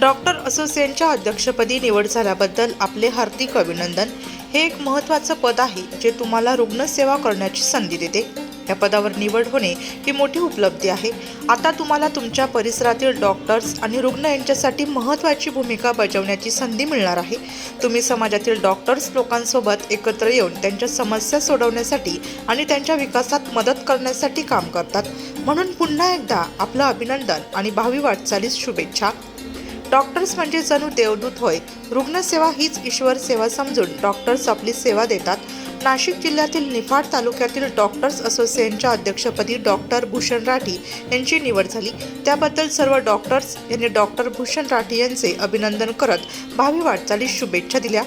Doctor असोसिएशनच्या अध्यक्षपदी निवड झाल्याबद्दल आपले हार्दिक अभिनंदन. हे एक महत्त्वाचं पद आहे जे तुम्हाला रुग्णसेवा करण्याची संधी देते. या पदावर निवड होणे ही मोठी उपलब्धी आहे. आता तुम्हाला तुमच्या परिसरातील डॉक्टर्स आणि रुग्ण यांच्यासाठी महत्त्वाची भूमिका बजावण्याची संधी मिळणार आहे. तुम्ही समाजातील डॉक्टर्स लोकांसोबत एकत्र येऊन त्यांच्या समस्या सोडवण्यासाठी आणि त्यांच्या विकासात मदत करण्यासाठी काम करतात. म्हणून पुन्हा एकदा आपलं अभिनंदन आणि भावी वाटचालीस शुभेच्छा. डॉक्टर्स म्हणजे जणू देवदूत होय. रुग्णसेवा हीच ईश्वर सेवा समजून डॉक्टर्स आपली सेवा देतात. नाशिक जिल्ह्यातील निफाड तालुक्यातील डॉक्टर्स असोसिएशनच्या अध्यक्षपदी डॉक्टर भूषण राठी यांची निवड झाली. त्याबद्दल सर्व डॉक्टर्स यांनी डॉक्टर भूषण राठी यांचे अभिनंदन करत भावी वाटचालीस शुभेच्छा दिल्या.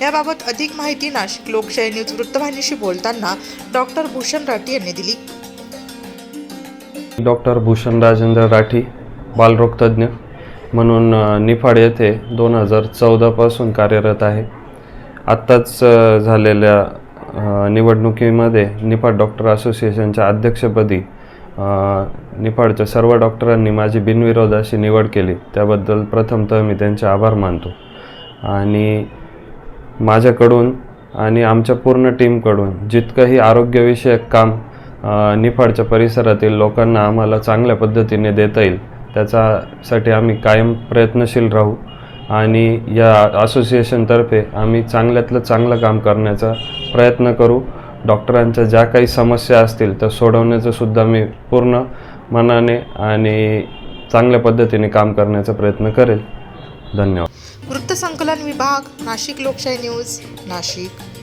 याबाबत अधिक माहिती नाशिक लोकशाही न्यूज वृत्तवाहिनीशी बोलताना डॉक्टर भूषण राठी यांनी दिली. डॉक्टर भूषण राजेंद्र राठी बालरोगतज्ञ म्हणून निफाड येथे दोन हजार चौदापासून कार्यरत आहे. आत्ताच झालेल्या निवडणुकीमध्ये निफाड डॉक्टर असोसिएशनच्या अध्यक्षपदी निफाडच्या सर्व डॉक्टरांनी माझी बिनविरोध अशी निवड केली. त्याबद्दल प्रथमतः मी त्यांचे आभार मानतो. आणि माझ्याकडून आणि आमच्या पूर्ण टीमकडून जितकंही आरोग्यविषयक काम निफाडच्या परिसरातील लोकांना आम्हाला चांगल्या पद्धतीने देता येईल त्याच्यासाठी आम्ही कायम प्रयत्नशील राहू. आणि या असोसिएशनतर्फे आम्ही चांगल्यातलं चांगलं काम करण्याचा प्रयत्न करू. डॉक्टरांच्या ज्या काही समस्या असतील त्या सोडवण्याचं सुद्धा मी पूर्ण मनाने आणि चांगल्या पद्धतीने काम करण्याचा प्रयत्न करेल. धन्यवाद. वृत्तसंकलन विभाग नाशिक लोकशाही न्यूज नाशिक.